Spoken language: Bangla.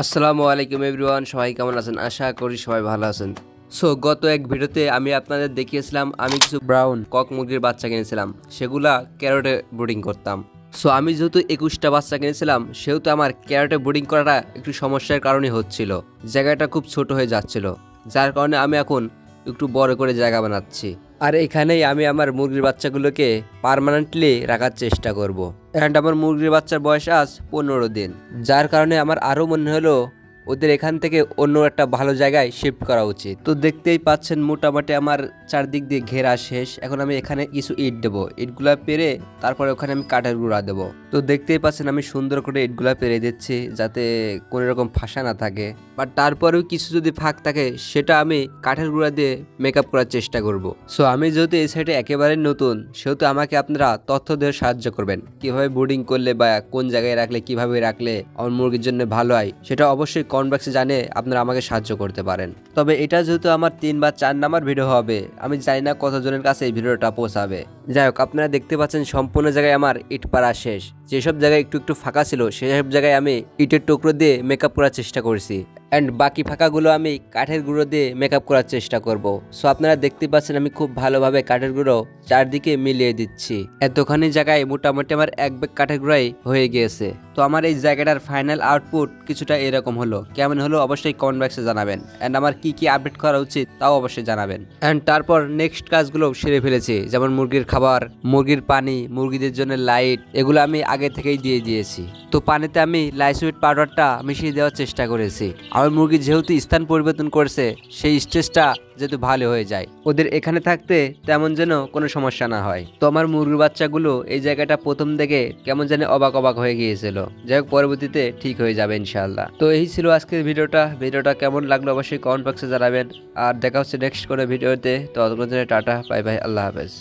আসসালামু আলাইকুম এভরিওয়ান সবাই কেমন আছেন? আশা করি সবাই ভালো আছেন। সো গত এক ভিডিওতে আমি আপনাদের দেখিয়েছিলাম আমি কিছু ব্রাউন কক মুরগির বাচ্চা কিনেছিলাম। সেগুলা ক্যারোটে ব্রুডিং করতাম। সো আমি যেহেতু একুশটা বাচ্চা কিনেছিলাম সেহেতু আমার ক্যারোটে ব্রুডিং করাটা একটু সমস্যার কারণে হচ্ছিল। জায়গাটা খুব ছোট হয়ে যাচ্ছিল। যার কারণে আমি এখন একটু বড় করে জায়গা বানাচ্ছি আর এখানেই আমি আমার মুরগির বাচ্চাগুলোকে পারমানেন্টলি রাখার চেষ্টা করব। অ্যান্ড আমার মুরগির বাচ্চার বয়স আজ পনেরো দিন যার কারণে আমার আরও মনে হলো ওদের এখান থেকে অন্য একটা ভালো জায়গায় শিফট করা উচিত। তো দেখতেই পাচ্ছেন মোটামুটি আমার চারদিক দিয়ে ঘেরা শেষ। এখন আমি এখানে কিছু ইট দেবো। ইটগুলা পেরে তারপরে ওখানে আমি কাঠের গুঁড়া দেবো। তো দেখতেই পাচ্ছেন আমি সুন্দর করে ইটগুলা পেরে দিচ্ছি যাতে কোনো রকম ফাঁসা না থাকে। বাট তারপরেও কিছু যদি ফাঁক থাকে, সেটা আমি কাঠের গুঁড়া দিয়ে মেকআপ করার চেষ্টা করব। সো আমি যেহেতু এই সাইডে একেবারে নতুন, সেহেতু আমাকে আপনারা তথ্য দিয়ে সাহায্য করবেন। কীভাবে বোর্ডিং করলে বা কোন জায়গায় রাখলে, কীভাবে রাখলে আমার মুরগির জন্য ভালো হয়, সেটা অবশ্যই কনব্যাক্সে জানে আপনারা আমাকে সাহায্য করতে পারেন। তবে এটা যেহেতু আমার তিন বা চার নাম্বার ভিডিও হবে, আমি জানি না কতজনের কাছে এই ভিডিওটা পৌঁছাবে। যাই হোক, আপনারা দেখতে পাচ্ছেন সম্পূর্ণ জায়গায় আমার ইট পাড়া শেষ। যেসব জায়গায় একটু একটু ফাঁকা ছিল, সেসব জায়গায় আমি ইটের টুকরো দিয়ে মেকআপ করার চেষ্টা করছি। অ্যান্ড বাকি ফাঁকাগুলো আমি কাঠের গুঁড়ো দিয়ে মেকআপ করার চেষ্টা করব। সো আপনারা দেখতে পাচ্ছেন আমি খুব ভালোভাবে কাঠের গুঁড়ো চারদিকে মিলিয়ে দিচ্ছি। এতখানি জায়গায় মোটামুটি আমার এক ব্যাগ কাঠের গুঁড়াই হয়ে গিয়েছে। তো আমার এই জায়গাটার ফাইনাল আউটপুট কিছুটা এরকম হলো। কেমন হলো অবশ্যই কমেন্ট বক্সে জানাবেন। অ্যান্ড আমার কি কি আপডেট করা উচিত তাও অবশ্যই জানাবেন। অ্যান্ড তারপর নেক্সট কাজগুলো সেরে ফেলেছি, যেমন মুরগির খাবার, মুরগির পানি, মুরগিদের জন্য লাইট, এগুলো আমি আগে থেকেই দিয়ে দিয়েছি। তো পানিতে আমি লাইসুইট পাউডারটা মিশিয়ে দেওয়ার চেষ্টা করেছি। আমার মুরগি যেহেতু স্থান পরিবর্তন করছে, সেই স্টেজটা যেহেতু ভালো হয়ে যায়। ওদের এখানে থাকতে তেমন যেন কোনো সমস্যা না হয়। তো আমার মুরগির বাচ্চাগুলো এই জায়গাটা প্রথম থেকে কেমন যেন অবাক অবাক হয়ে গিয়েছিল। যাই হোক, পরবর্তীতে ঠিক হয়ে যাবে ইনশাল্লাহ তো এই ছিল আজকের ভিডিওটা। ভিডিওটা কেমন লাগল অবশ্যই কমেন্ট বক্সে জানাবেন। আর দেখা হচ্ছে নেক্সট কোনো ভিডিওতে। তো ততক্ষণ জন্য টাটা, বাই বাই, আল্লাহ হাফেজ।